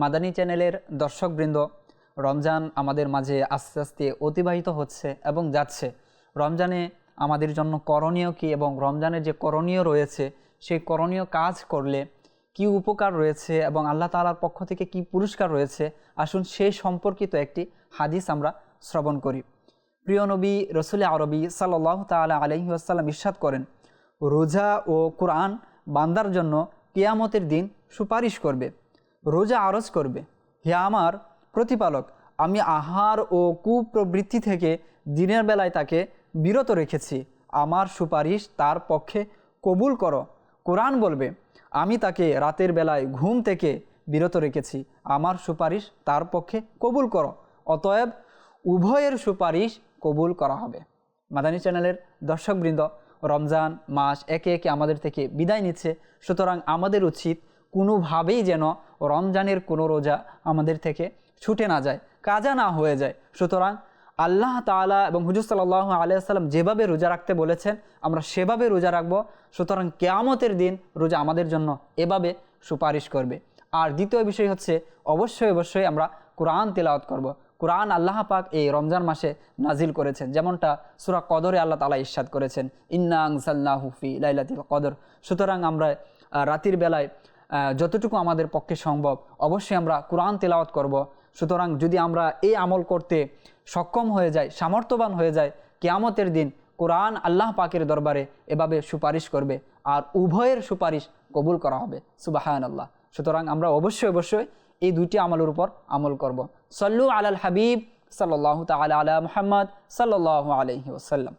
মাদানী চ্যানেলের দর্শকবৃন্দ, রমজান আমাদের মাঝে আস্তে আস্তে অতিবাহিত হচ্ছে এবং যাচ্ছে। রমজানে আমাদের জন্য করণীয় কী এবং রমজানের যে করণীয় রয়েছে, সেই করণীয় কাজ করলে কি উপকার রয়েছে এবং আল্লাহ তাআলার পক্ষ থেকে কি পুরস্কার রয়েছে, আসুন সেই সম্পর্কিত একটি হাদিস আমরা শ্রবণ করি। প্রিয় নবী রসুল আরবি সাল্লাহ তালা আলহি আসাল্লাম ইরশাদ করেন, রোজা ও কোরআন বান্দার জন্য কেয়ামতের দিন সুপারিশ করবে। রোজা আরজ করবে। হে আমার প্রতিপালক, আমি আহার ও কুপ্রবৃত্তি থেকে দিনের বেলায় তাকে বিরত রেখেছি। আমার সুপারিশ তার পক্ষে কবুল করো। কোরআন বলবে, আমি তাকে রাতের বেলায় ঘুম থেকে বিরত রেখেছি। আমার সুপারিশ তার পক্ষে কবুল করো। অতএব উভয়ের সুপারিশ কবুল করা হবে। মাদানী চ্যানেলের দর্শকবৃন্দ, রমজান মাস একে একে আমাদের থেকে বিদায় নিচ্ছে। সুতরাং আমাদের উচিত কোনোভাবেই যেন রমজানের কোনো রোজা আমাদের থেকে ছুটে না যায়, কাজা না হয়ে যায়। সুতরাং আল্লাহ তাআলা এবং হুজুর সাল্লাহ আলিয়াল্লাম যেভাবে রোজা রাখতে বলেছেন, আমরা সেভাবে রোজা রাখব। সুতরাং কেয়ামতের দিন রোজা আমাদের জন্য এভাবে সুপারিশ করবে। আর দ্বিতীয় বিষয় হচ্ছে, অবশ্যই অবশ্যই আমরা কোরআন তেলাওয়াত করব। কোরআন আল্লাহ পাক এই রমজান মাসে নাজিল করেছেন। যেমনটা সুরা কদরে আল্লাহ তালা ইস্বাদ করেছেন, ইন্না আংসাল্লাহ হুফি লাইলাতিল কদর। সুতরাং আমরা রাতের বেলায় যতটুকু আমাদের পক্ষে সম্ভব, অবশ্যই আমরা কোরআন তেলাওয়াত করব। সুতরাং যদি আমরা এই আমল করতে সক্ষম হয়ে যাই, সামর্থ্যবান হয়ে যায় কেয়ামতের দিন কোরআন আল্লাহ পাকের দরবারে এভাবে সুপারিশ করবে আর উভয়ের সুপারিশ কবুল করা হবে। সুবাহান আল্লাহ সুতরাং আমরা অবশ্যই অবশ্যই এই দুইটি আমলের উপর আমল করব। সল্লু আলাল হাবিব সাল্লাহ তালা আলা মুহাম্মদ সাল্লাহ আলহি ওসাল্লাম